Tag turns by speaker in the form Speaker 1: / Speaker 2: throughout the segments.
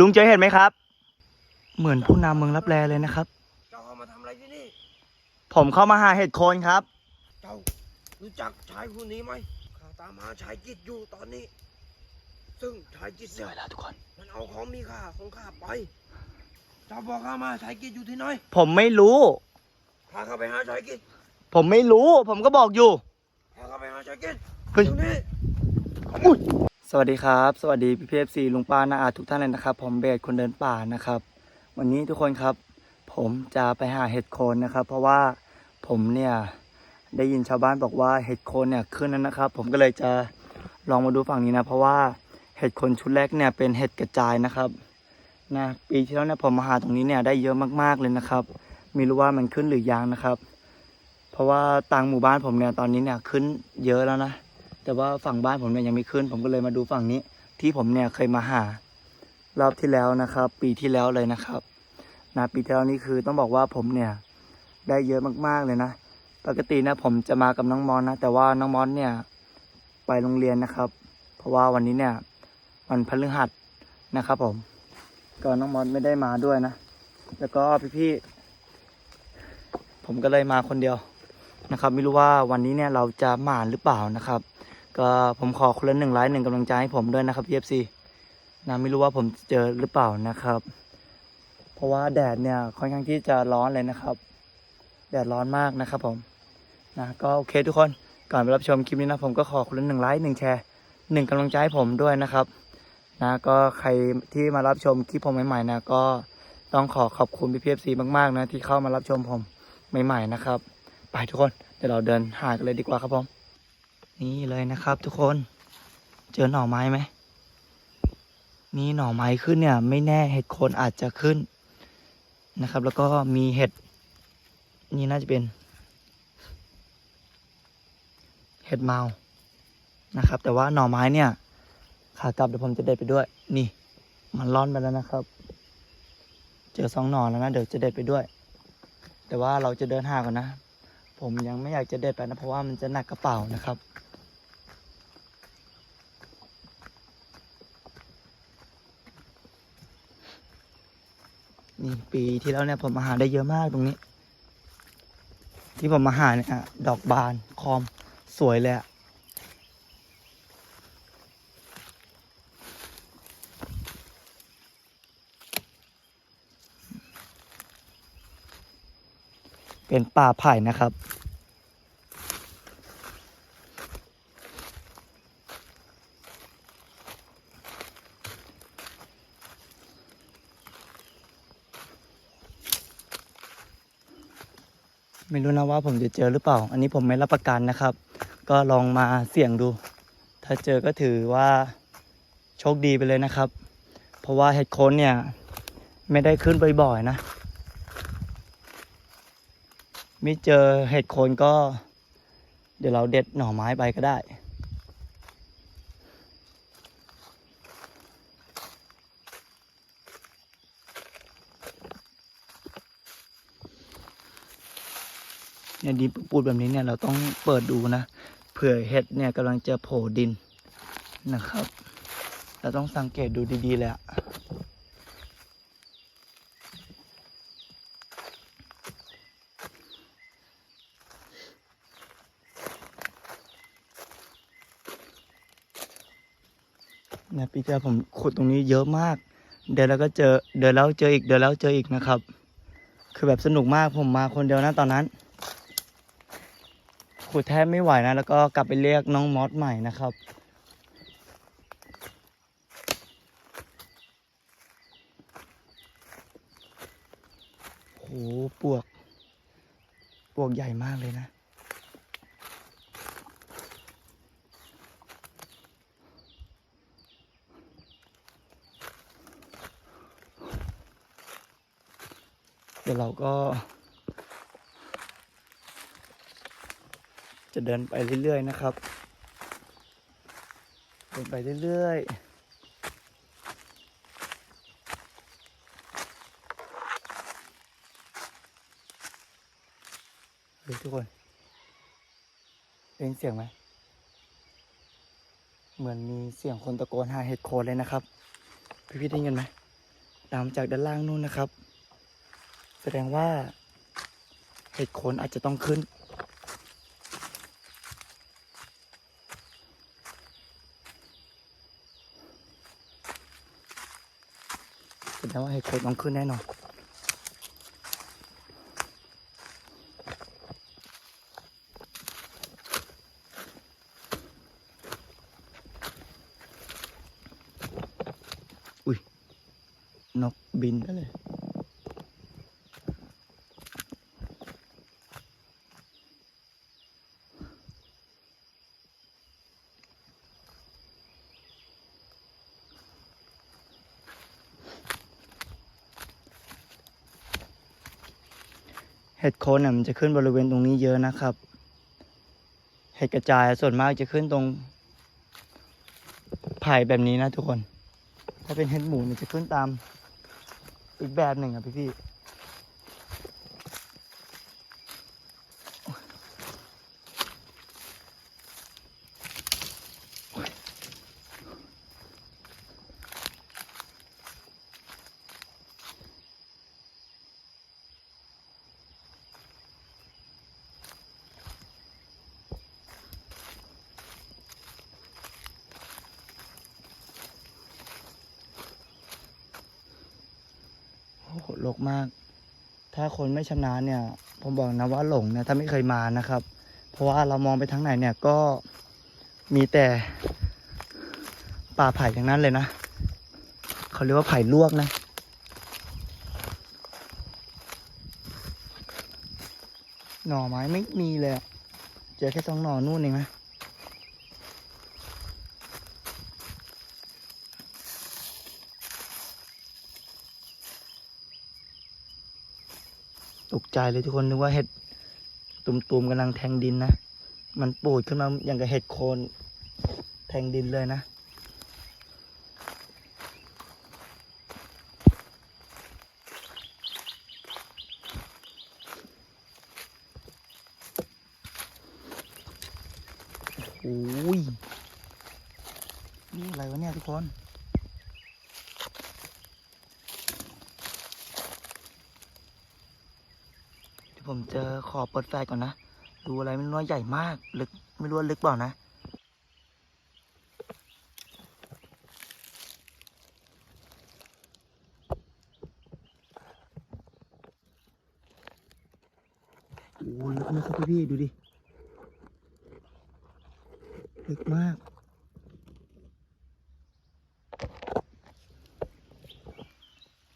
Speaker 1: ลุงเจอเห็นไหมครับ เหมือนผู้นำเมืองรับแลเลยนะครับ
Speaker 2: เจ้าเข้ามาทำอะไรที่นี่
Speaker 1: ผมเข้ามาหาเห็ดโคนครับ
Speaker 2: เจ้ารู้จักชายผู้นี้ไหมข้าตามหาชายกิจอยู่ตอนนี้ ซึ่งชายกิจ
Speaker 1: เจ
Speaker 2: เนี่ย
Speaker 1: อแล้วทุกคน
Speaker 2: มันเอาของมีค่าของข้าไป เจ้าบอกข้ามาชายกิจอยู่ที่ไหน
Speaker 1: ผมไม่รู้
Speaker 2: พาข้าไปหาชายกิจ
Speaker 1: ผมไม่รู้ ผมก็บอกอยู่
Speaker 2: พาข้าไปหาชายกิจ
Speaker 1: เฮ้ย
Speaker 2: ตรงนี้
Speaker 1: สวัสดีครับ สวัสดีพี่พีเอฟซีลุงป้านาอาทุกท่านเลยนะครับ ผมเบสคนเดินป่านะครับ วันนี้ทุกคนครับ ผมจะไปหาเห็ดโคนนะครับ เพราะว่าผมเนี่ยได้ยินชาวบ้านบอกว่าเห็ดโคนเนี่ยขึ้นแล้วนะครับ ผมก็เลยจะลองมาดูฝั่งนี้นะ เพราะว่าเห็ดโคนชุดแรกเนี่ยเป็นเห็ดกระจายนะครับนะปีที่แล้วเนี่ยผมมาหาตรงนี้เนี่ยได้เยอะมากๆเลยนะครับไม่รู้ว่ามันขึ้นหรือยังนะครับ เพราะว่าต่างหมู่บ้านผมเนี่ยตอนนี้เนี่ยขึ้นเยอะแล้วนะ แต่ว่าฝั่งบ้านผมเนี่ยยังไม่ขึ้น ผมก็เลยมาดูฝั่งนี้ ที่ผมเนี่ยเคยมาหารอบที่แล้วนะครับ ปีที่แล้วเลยนะครับนะปีที่แล้วนี่คือต้องบอกว่าผมเนี่ยได้เยอะมากๆเลยนะ ปกตินะผมจะมากับน้องมอนนะ แต่ว่าน้องมอนเนี่ยไปโรงเรียนนะครับ เพราะว่าวันนี้เนี่ยวันพฤหัสนะครับ ผม ก็น้องมอนไม่ได้มาด้วยนะ แล้วก็พี่ๆผมก็เลยมาคนเดียวนะครับ ไม่รู้ว่าวันนี้เนี่ยเราจะหมานหรือเปล่านะครับ ก็ผมขอคนละหนึ่งไลค์หนึ่งกำลังใจให้ผมด้วยนะครับ PFC นะไม่รู้ว่าผมเจอหรือเปล่านะครับ เพราะว่าแดดเนี่ยค่อนข้างที่จะร้อนเลยนะครับ แดดร้อนมากนะครับผมนะก็โอเคทุกคนก่อนไปรับชมคลิปนี้นะผมก็ขอคนละหนึ่งไลค์หนึ่งแชร์หนึ่งกำลังใจให้ผมด้วยนะครับนะก็ใครที่มารับชมคลิปผมใหม่ๆนะก็ต้องขอขอบคุณพี่พีเอฟซีมากๆนะที่เข้ามารับชมผมใหม่ๆนะครับ ไปทุกคนเดี๋ยวเราเดินหากันเลยดีกว่าครับผม นี่เลยนะครับ ทุกคน เจอหน่อไม้ไหม นี่หน่อไม้ขึ้นเนี่ย ไม่แน่เห็ดโคนอาจจะขึ้นนะครับ แล้วก็มีเห็ด นี่น่าจะเป็น เห็ดเมานะครับ แต่ว่าหน่อไม้เนี่ย ขากลับเดี๋ยวผมจะเด็ดไปด้วย นี่ มันร่อนไปแล้วนะครับ เจอสองหน่อแล้วนะเดี๋ยวจะเด็ดไปด้วย แต่ว่าเราจะเดินหาก่อนนะผมยังไม่อยากจะเด็ดไปนะ เพราะว่ามันจะหนักกระเป๋านะครับ นี่ปีที่แล้วเนี่ยผมมาหาได้เยอะมากตรงนี้ ที่ผมมาหาเนี่ยอะดอกบานคอมสวยเลยอะเป็นป่าไผ่นะครับ ไม่รู้นะว่าผมจะเจอหรือเปล่า อันนี้ผมไม่รับประกันนะครับ ก็ลองมาเสี่ยงดู ถ้าเจอก็ถือว่าโชคดีไปเลยนะครับ เพราะว่าเห็ดโคนเนี่ย ไม่ได้ขึ้นบ่อยๆนะ ไม่เจอเห็ดโคนก็ เดี๋ยวเราเด็ดหน่อไม้ไปก็ได้ เนี่ยดินปูดแบบนี้เนี่ยเราต้องเปิดดูนะเผื่อเห็ดเนี่ยกำลังจะโผล่ดินนะครับ เราต้องสังเกตดูดีๆเลยอะเนี่ยปีที่แล้ผมขุดตรงนี้เยอะมาก เดินแล้วก็เจอเดินแล้วเจออีกเดินแล้วเจออีกนะครับ คือแบบสนุกมากผมมาคนเดียวนะตอนนั้น ขุดแทบไม่ไหวนะ แล้วก็กลับไปเรียกน้องมอสใหม่นะครับโหปวก ปวกใหญ่มากเลยนะเดี๋ยวเราก็ จะเดินไปเรื่อยๆนะครับ เดินไปเรื่อยๆเฮ้ยทุกคนได้ยินเสียงไหม เหมือนมีเสียงคนตะโกนหาเห็ดโคนเลยนะครับ พี่ๆได้ยินไหม ตามจากด้านล่างนู่นนะครับ แสดงว่าเห็ดโคนอาจจะต้องขึ้น แสดงว่าเห็ดโคนต้องขึ้นแน่นอนอุ้ยนกบินไปเลย เห็ดโคนน่ะมันจะขึ้นบริเวณตรงนี้เยอะนะครับ เห็ดกระจายส่วนมากจะขึ้นตรงไผ่แบบนี้นะทุกคน ถ้าเป็นเห็ดหมูเนี่ยจะขึ้นตามอีกแบบหนึ่งอะพี่พี่โอ้โหโลกมาก ถ้า คนไม่ชำนาญเนี่ย ผมบอกนะว่าหลงนะถ้าไม่เคยมานะครับ เพราะว่าเรามองไปทางไหนเนี่ยก็มีแต่ป่าไผ่ทั้งนั้นเลยนะเขาเรียกว่าไผ่ลวกนะหน่อไม้ไม่มีเลยอะเจอแค่สองหน่อนู่นเองนะ ตกใจเลยทุกคนนึกว่าเห็ดตุ่มๆกำลังแทงดินนะ มันปูดขึ้นมาอย่างกับเห็ดโคนแทงดินเลยนะโอ้ยนี่อะไรวะเนี่ยทุกคน เดี๋ยว ผมจะขอเปิดไฟก่อนนะ ดูอะไรไม่รู้ว่าใหญ่มาก ลึกไม่รู้ว่าลึกเปล่านะโอ้ยลึกนะครับพี่พี่ๆดูดิ ลึกมาก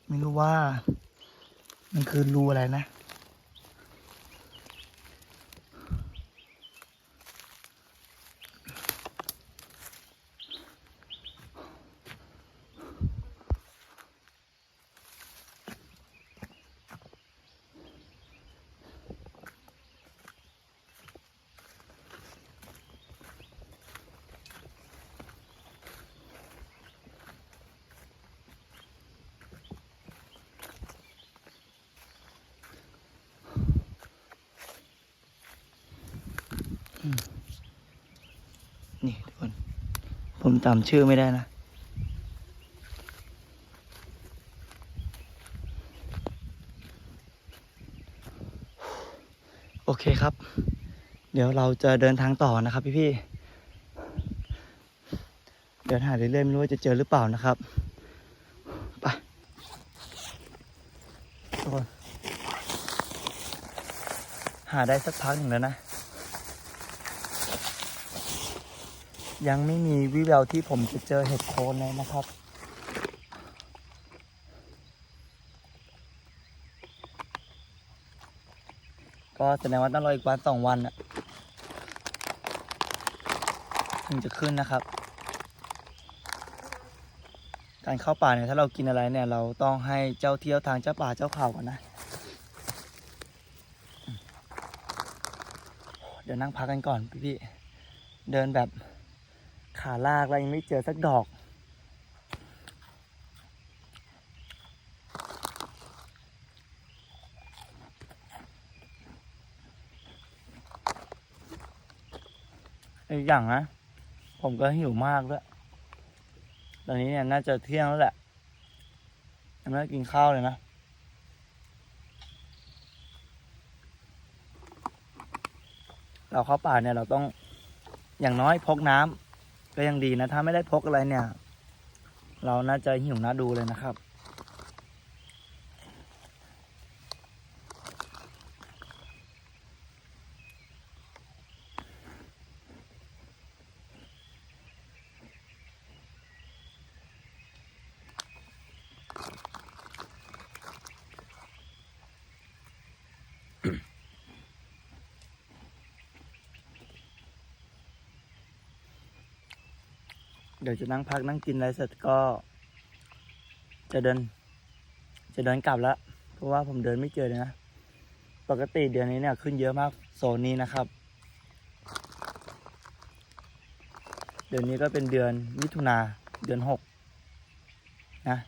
Speaker 1: ไม่รู้ว่า มันคือรูอะไรนะ จำชื่อไม่ได้นะ โอเคครับ เดี๋ยวเราจะเดินทางต่อนะครับพี่พี่ๆเดินหาเรื่อยๆไม่รู้ว่าจะเจอหรือเปล่านะครับไปทุกคนหาได้สักพักหนึ่งแล้วนะ ยังไม่มีวิแววที่ผมจะเจอเห็ดโคนเลยนะครับ ก็แสดงว่าต้องรออีกวันสองวันอะถึงจะขึ้นนะครับ การเข้าป่าเนี่ยถ้าเรากินอะไรเนี่ยเราต้องให้เจ้าเที่ยวทางเจ้าป่าเจ้าเขาก่อนนะ เดี๋ยวนั่งพักกันก่อนพี่ๆเดินแบบ ขาลากแล้วยังไม่เจอสักดอก อีกอย่างนะ ผมก็หิวมากด้วย ตอนนี้เนี่ยน่าจะเที่ยงแล้วแหละไม่ได้กินข้าวเลยนะเราเข้าป่าเนี่ยเราต้องอย่างน้อยพกน้ำ ก็ยังดีนะ ถ้าไม่ได้พกอะไรเนี่ย เราน่าจะหิวน่าดูเลยนะครับ เดี๋ยวจะนั่งพักนั่งกินอะไรเสร็จก็ จะเดิน จะเดินกลับแล้วเพราะว่าผมเดินไม่เจอเลยนะ ปกติเดือนนี้เนี่ยขึ้นเยอะมากโซนนี้นะครับ เดือนนี้ก็เป็นเดือนมิถุนาเดือนหกนะ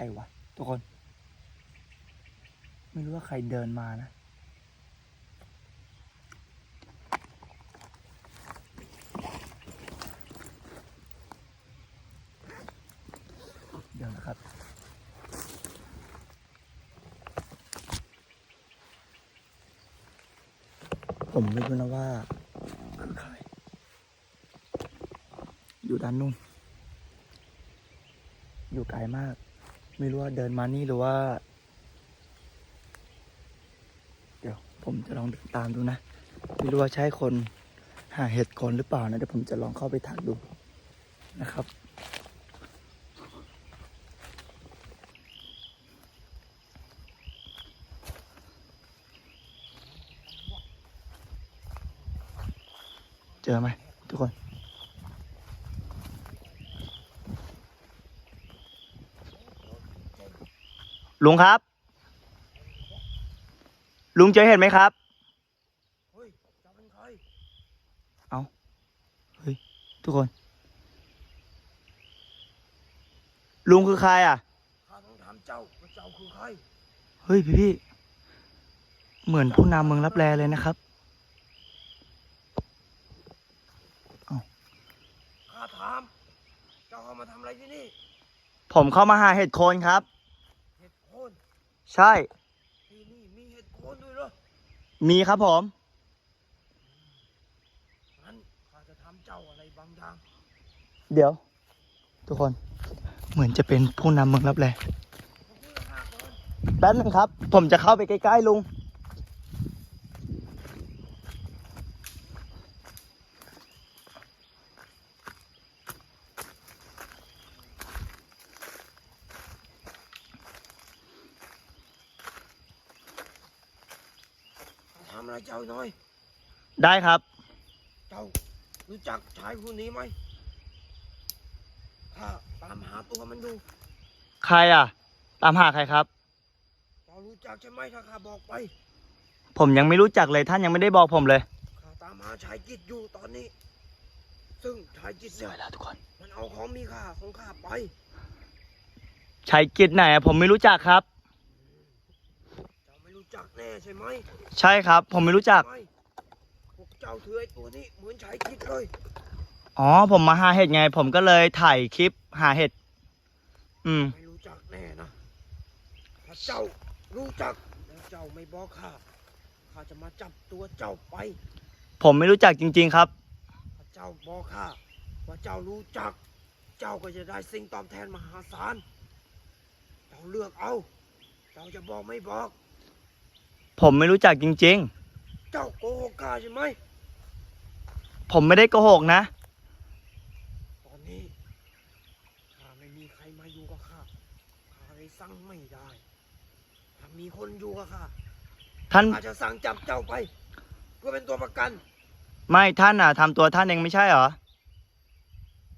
Speaker 1: รวะ ทุกคน ไม่รู้ว่าใครเดินมานะ เดี๋ยวนะครับผมไม่รู้นะว่า คือใคร อยู่ด้านนู้นอยู่ไกลมาก ไม่รู้ว่าเดินมานี่หรือว่า เดี๋ยวผมจะลองเดินตามดูนะ ไม่รู้ว่าใช่คนหาเห็ดคนหรือเปล่านะเดี๋ยวผมจะลองเข้าไปถักดูนะครับเจอไหมทุกคน ลุงครับ ลุงเจอเห็นไหมครับ
Speaker 2: เฮ้ยเจ้าเป็นใคร
Speaker 1: ทุกคน ลุงคือใครอะ
Speaker 2: ข้าต้องถามเจ้าว่าเจ้าคือใคร
Speaker 1: เฮ้ยพี่พี่ๆเหมือนผู้นำเมืองรับแลเลยนะครับ
Speaker 2: ข้าถาม เจ้าเข้ามาทำอะไรที่นี่
Speaker 1: ผมเข้ามาหาเห็ดโคนครับ
Speaker 2: เห็ดโคน
Speaker 1: ใช่
Speaker 2: ที่นี่มีเห็ดโคนด้วยเหรอ
Speaker 1: มีครับผม
Speaker 2: งั้นข้าจะทำเจ้าอะไรบางอย่าง
Speaker 1: เดี๋ยว ทุกคน เหมือนจะเป็นผู้นำเมืองรับแล
Speaker 2: ขอบคุณข้าก่อน
Speaker 1: แป๊บนึงครับ ผมจะเข้าไปใกล้ๆลุง
Speaker 2: ทำอะไรเจ้าหน่อย
Speaker 1: ได้ครับ
Speaker 2: เจ้ารู้จักชายคนนี้ไหมข้าตามหาตัวมันอยู่
Speaker 1: ใครอะ ตามหาใครครับ
Speaker 2: เจ้ารู้จักใช่ไหมถ้าข้าบอกไป
Speaker 1: ผมยังไม่รู้จักเลยท่านยังไม่ได้บอกผมเลย
Speaker 2: ข้าตามหาชายกิจอยู่ตอนนี้ ซึ่งชายกิจ
Speaker 1: เสีย
Speaker 2: เนี่ย
Speaker 1: เวลาทุกคน
Speaker 2: มันเอาของมีค่าของข้าไป
Speaker 1: ชัยกิจไหนอะผมไม่รู้จักครับ
Speaker 2: เจ้าไม่รู้จักแน่ใช่ไหม
Speaker 1: ใช่ครับ ผมไม่รู้จัก
Speaker 2: ไม่พวก เจ้าถือไอ้ตัวนี้เหมือนชายกิจเลย
Speaker 1: อ๋อ ผมมาหาเห็ดไง ผมก็เลยถ่ายคลิปหาเห็ด อืม
Speaker 2: ไม่รู้จักแน่นะถ้าเจ้ารู้จักแล้วเจ้าไม่บอกข้าข้าจะมาจับตัวเจ้าไป
Speaker 1: ผมไม่รู้จักจริง ๆ ครับ
Speaker 2: ถ้าเจ้าบอกข้าว่าเจ้ารู้จัก เจ้าก็จะได้สิ่งตอบแทนมหาศาลเจ้าเลือกเอา เจ้าจะบอกไม่บอก
Speaker 1: ผมไม่รู้จักจริง
Speaker 2: เจ้าโกหกข้าใช่ไหม
Speaker 1: ๆ ผมไม่ได้โกหกนะ
Speaker 2: ตอนนี้ข้าไม่มีใครมาอยู่กับข้าข้าเลยสั่งไม่ได้ ถ้ามีคนอยู่กับข้า
Speaker 1: ท่าน
Speaker 2: ข้าจะสั่งจับเจ้าไป เพื่อเป็นตัวประกัน
Speaker 1: ไม่ท่านอะทำตัวท่านเองไม่ใช่เหรอ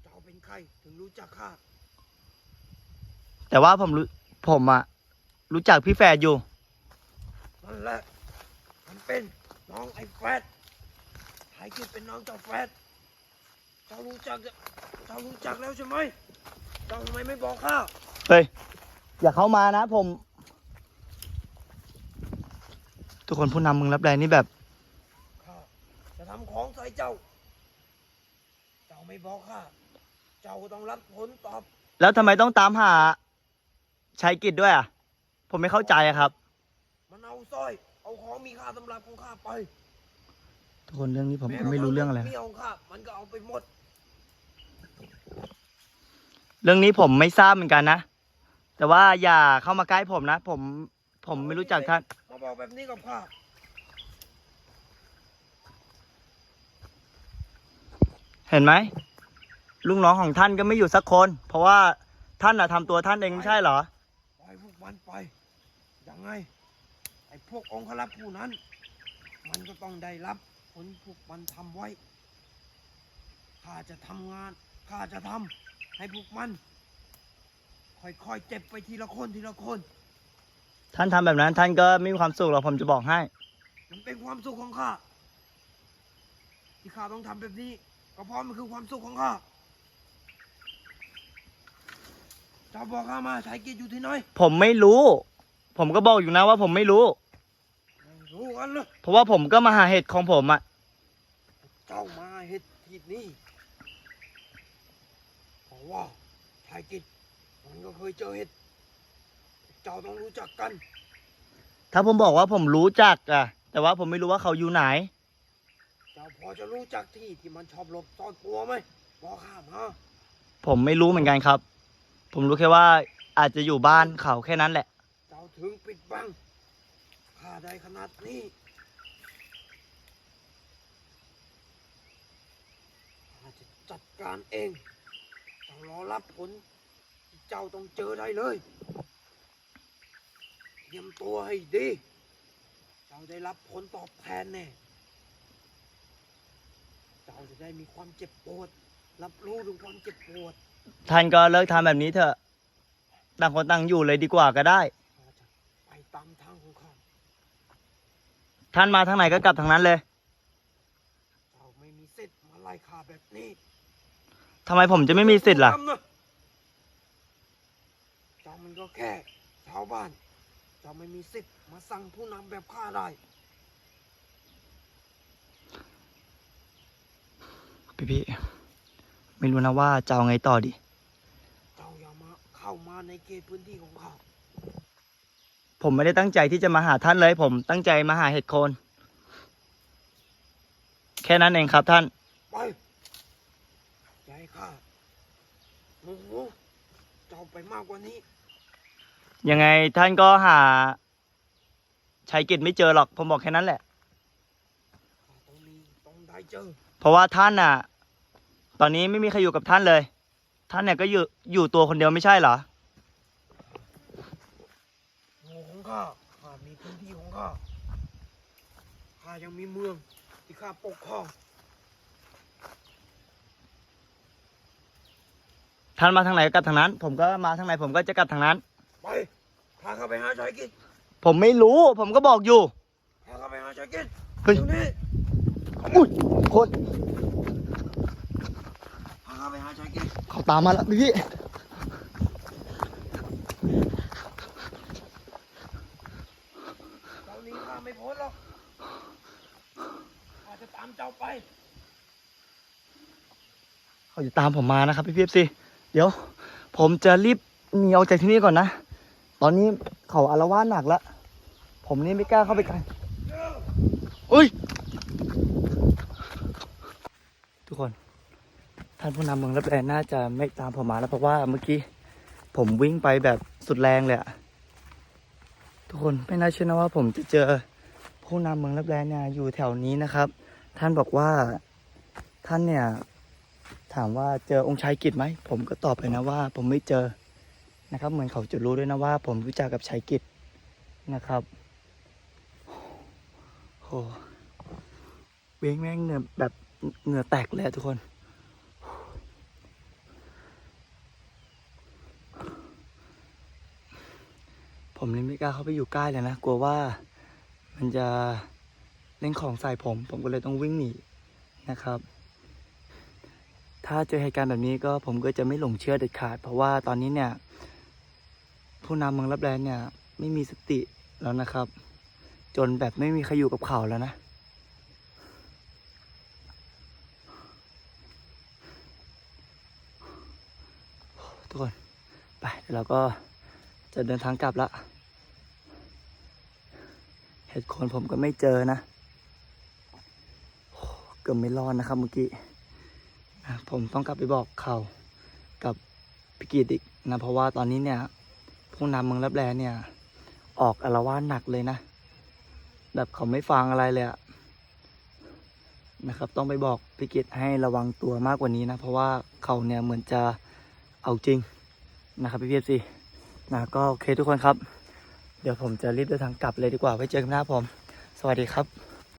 Speaker 2: เจ้าเป็นใครถึงรู้จักข้า
Speaker 1: แต่ว่าผมรู้ผมอะรู้จักพี่แฝดอยู่
Speaker 2: นั่นแหละมันเป็นน้องไอ้แฟด ไทยกิจเป็นน้องเจ้าแฟดเจ้ารู้จักเจ้ารู้จักแล้วใช่ไหมเจ้าทำไมไม่บอกข้า
Speaker 1: เฮ้ย อย่าเข้ามานะผม ทุกคนผู้นำมึงรับแรงนี่แบบ
Speaker 2: ข้าจะทำของใส่เจ้า เจ้าไม่บอกข้า เจ้าก็ต้องรับผลตอบ
Speaker 1: แล้วทำไมต้องตามหาชัยกิจด้วยอะ ผมไม่เข้าใจอะครับ
Speaker 2: มันเอาสร้อย เอาของมีค่าสำหรับของข้าไป
Speaker 1: ทุกคนเรื่องนี้ผม
Speaker 2: แก็
Speaker 1: ไม่รู้เรื่องอะไร
Speaker 2: เมียของข้ามันก็เอาไปหมด
Speaker 1: เรื่องนี้ผมไม่ทราบเหมือนกันนะ แต่ว่าอย่าเข้ามาใกล้ผมนะ ผม ผมไม่รู้จักท่าน
Speaker 2: มาบอกแบบนี้กับข้า
Speaker 1: เห็นไหมลูกน้องของท่านก็ไม่อยู่สักคน เพราะว่าท่านอะทำตัวท่านเองไม่ใช่เหรอ
Speaker 2: ปล่อยพวกมันไปยังไง ไอ้พวกองครักษ์ผู้นั้น มันก็ต้องได้รับ ผลพวกมันทำไว้ ข้าจะทำงาน ข้าจะทำให้พวกมัน ค่อยๆเจ็บไปทีละคนทีละคน
Speaker 1: ท่านทำแบบนั้น ท่านก็ไม่มีความสุขหรอกผมจะบอกให้
Speaker 2: มันเป็นความสุขของข้า ที่ข้าต้องทำแบบนี้ ก็เพราะมันคือความสุขของข้าเจ้าบอกข้ามาชายกิจอยู่ที่ไหน
Speaker 1: ผมไม่รู้ ผมก็บอกอยู่นะว่าผมไม่รู้
Speaker 2: ไม่ รู้กันเลย
Speaker 1: เพราะว่าผมก็มาหาเห็ดของผมอะ
Speaker 2: เจ้ามาเฮ็ดที่นี่เพราะว่าชายกิจมันก็เคยเจอเห็ด เจ้าต้องรู้จักกัน
Speaker 1: ถ้าผมบอกว่าผมรู้จักอะแต่ว่าผมไม่รู้ว่าเขาอยู่ไหน
Speaker 2: เจ้าพอจะรู้จักที่ที่มันชอบหลบซ่อนตัวไหมบอกข้ามา
Speaker 1: ผมไม่รู้เหมือนกันครับ ผมรู้แค่ว่าอาจจะอยู่บ้านเขาแค่นั้นแหละ
Speaker 2: เจ้าถึงปิดบัง ข้าได้ขนาดนี้ข้าจะจัดการเองเจ้ารอรับผลที่เจ้าต้องเจอได้เลย เตรียมตัวให้ดี เจ้าได้รับผลตอบแทนแน่ เจ้าจะได้มีความเจ็บปวด รับรู้ถึงความเจ็บปวด
Speaker 1: ท่านก็เลิกทำแบบนี้เถอะ ต่างคนต่างอยู่เลยดีกว่าก็ได้
Speaker 2: ข้าจะไปตามทางของข้า
Speaker 1: ท่านมาทางไหนก็กลับทางนั้นเลย
Speaker 2: เจ้าไม่มีสิทธิ์มาไล่ข้าแบบนี้
Speaker 1: ทำไมผมจะไม่มีสิทธิ์ล่ะ
Speaker 2: จำนเจ้ามันก็แค่ชาวบ้าน เจ้าไม่มีสิทธิ์มาสั่งผู้นำแบบข้าได้
Speaker 1: พี่พี่ไม่รู้นะว่าจะเอาไงต่อดี
Speaker 2: เจ้าอย่ามาเข้ามาในเขตพื้นที่ของข้า
Speaker 1: ผมไม่ได้ตั้งใจที่จะมาหาท่านเลย ผมตั้งใจมาหาเห็ดโคน แค่นั้นเองครับท่าน
Speaker 2: ไปอย่าให้ข้าโมโหเจ้าไปมากกว่านี้
Speaker 1: ยังไงท่านก็หาชัยกิจไม่เจอหรอก ผมบอกแค่นั้นแหละ
Speaker 2: ข้าต้องมีต้องได้เจอ
Speaker 1: เพราะว่าท่านน่ะ ตอนนี้ไม่มีใครอยู่กับท่านเลย ท่านเนี่ยก็อยู่อยู่ตัวคนเดียวไม่ใช่เหรอ
Speaker 2: โง่ ของข้าข้ามีพื้นที่ของข้าข้ายังมีเมืองที่ข้าปกครอง
Speaker 1: ท่านมาทางไหนก็กลับทางนั้น ผมก็มาทางไหนผมก็จะกลับทางนั้น
Speaker 2: ไปพาข้าไปหาชายกิจ
Speaker 1: ผมไม่รู้ ผมก็บอกอยู่
Speaker 2: พาข้าไปหาชายกิจ
Speaker 1: เฮ้ย
Speaker 2: เดี๋ยวนี้
Speaker 1: อุ้ยคน
Speaker 2: พาข้าไปหาชายกิจ
Speaker 1: เขาตามมาแล้วพี่
Speaker 2: เจ้าหนี้ข้าไม่พ้นหรอก ข้าจะตาม เจ้าไป
Speaker 1: เขาจะตามผมมานะครับพี่พีเอฟซีเดี๋ยว ผมจะรีบหนีออกจากที่นี่ก่อนนะตอนนี้เขาอารวาสหนักแล้วผมนี่ไม่กล้าเข้าไปใกล้อุ้ย ทุกคน ท่านผู้นำเมืองรับแลน่าจะไม่ตามผมมาแล้วเพราะว่าเมื่อกี้ผมวิ่งไปแบบสุดแรงเลยอะทุกคนไม่น่าเชื่อนะว่าผมจะเจอผู้นำเมืองรับแลเนี่ยอยู่แถวนี้นะครับ ท่านบอกว่าท่านเนี่ยถามว่าเจอองค์ชายกิจไหม ผมก็ตอบไปนะว่า ผมไม่เจอนะครับ เหมือนเขาจะรู้ด้วยนะว่า ผมรู้จักกับชายกิจนะครับโหเว้งแม่งเหงื่อแบบเหงื่อแตกเลยทุกคนผมเลยไม่กล้าเข้าไปอยู่ใกล้เลยนะ กลัวว่ามันจะ เล่นของใส่ผม ผมก็เลยต้องวิ่งหนีนะครับ ถ้าเจอเหตุการณ์แบบนี้ก็ผมก็จะไม่หลงเชื่อเด็ดขาด เพราะว่าตอนนี้เนี่ย ผู้นำเมืองรับแลเนี่ย ไม่มีสติแล้วนะครับ จนแบบไม่มีใครอยู่กับเขาแล้วนะทุกคนไปเดี๋ยวเราก็จะเดินทางกลับละเห็ดโคนผมก็ไม่เจอนะ เกือบไม่รอดนะครับเมื่อกี้ผมต้องกลับไปบอกเขากับพิกิตอีกนะเพราะว่าตอนนี้เนี่ยผู้นำเมืองรับแลเนี่ย ออกอารวาสหนักเลยนะ แบบเขาไม่ฟังอะไรเลยอะนะครับ ต้องไปบอกพิกิตให้ระวังตัวมากกว่านี้นะ เพราะว่าเขาเนี่ยเหมือนจะเอาจริงนะครับพี่เพีซีนะก็โอเคทุกคนครับ เดี๋ยวผมจะรีบเดินทางกลับเลยดีกว่าไว้เจอกันหน้าผม สวัสดีครับ